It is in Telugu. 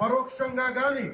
పరోక్షంగా గాని